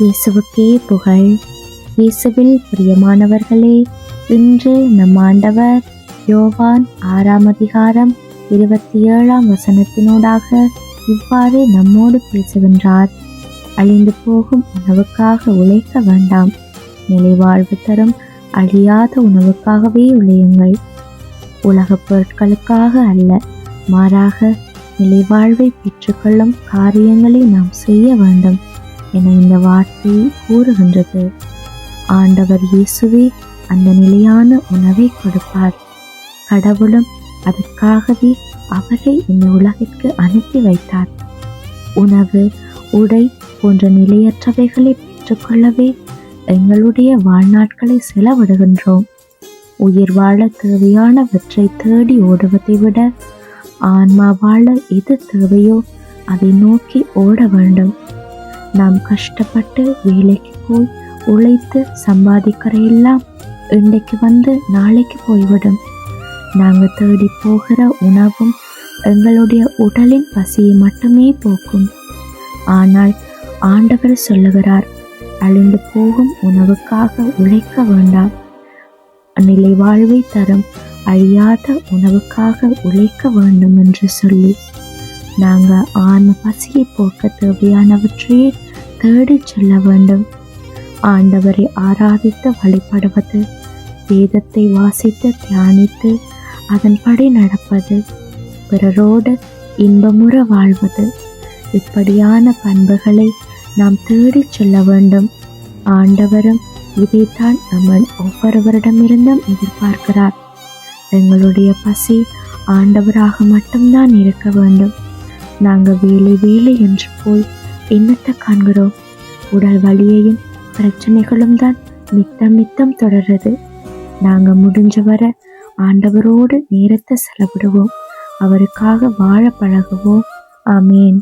இயேசுவுக்கே புகழ். இயேசுவில் பிரியமானவர்களே இன்று நம் ஆண்டவர் யோவான் ஆறாம் அதிகாரம் இருபத்தி ஏழாம் வசனத்தினூடாக இவ்வாறு நம்மோடு பேசுகின்றார். அழிந்து போகும் உணவுக்காக உழைக்க வேண்டாம். நிலைவாழ்வு தரும் அழியாத உணவுக்காகவே உழையுங்கள். உலகப் பொருட்களுக்காக அல்ல மாறாக நிலைவாழ்வை பெற்றுக்கொள்ளும் காரியங்களை நாம் செய்ய வேண்டும். என இந்த வார்த்தை கூறுகின்றது. ஆண்டவர் இயேசுவே அந்த நிலையான உணவை கொடுப்பார். கடவுளும் அதற்காகவே அவரை இந்த உலகிற்கு அனுப்பி வைத்தார். உணவு உடை போன்ற நிலையற்றவைகளை பெற்றுக்கொள்ளவே எங்களுடைய வாழ்நாட்களை செலவிடுகின்றோம். உயிர் வாழ தேவையானவற்றை தேடி ஓடுவதை விட ஆன்மா வாழ எது தேவையோ அதை நோக்கி ஓட வேண்டும். நாம் கஷ்டப்பட்டு வேலைக்கு போய் உழைத்து சம்பாதிக்கிற எல்லாம் இன்றைக்கு வந்து நாளைக்கு போய்விடும். நாங்கள் தேடி போகிற உணவும் எங்களுடைய உடலின் பசியை மட்டுமே போக்கும். ஆனால் ஆண்டவர் சொல்லுகிறார் அழிந்து போகும் உணவுக்காக உழைக்க வேண்டாம். நிலை வாழ்வை தரும் அழியாத உணவுக்காக உழைக்க வேண்டும் என்று சொல்லி நாங்கள் ஆன்ம பசியை போக்க தேவையானவற்றையே தேடிச் செல்ல வேண்டும். ஆண்டவரை ஆராதித்து வழிபடுவது வேதத்தை வாசித்து தியானித்து அதன்படி நடப்பது பிறரோடு இன்பமுற வாழ்வது. இப்படியான பண்புகளை நாம் தேடிச் செல்ல வேண்டும். ஆண்டவரும் இதைத்தான் நம்ம ஒவ்வொருவரிடமிருந்தும் எதிர்பார்க்கிறார். எங்களுடைய பசி ஆண்டவராக மட்டும்தான் இருக்க வேண்டும். நாங்கள் வேலை வேலை என்று போய் என்னத்தை காண்கிறோம்? உடல் வலியையும் பிரச்சனைகளும் தான் நித்தம் நித்தம் தொடர்றது. நாங்கள் முடிஞ்ச வர ஆண்டவரோடு நேரத்தை செலவிடுவோம். அவருக்காக வாழ பழகுவோம். ஆமேன்.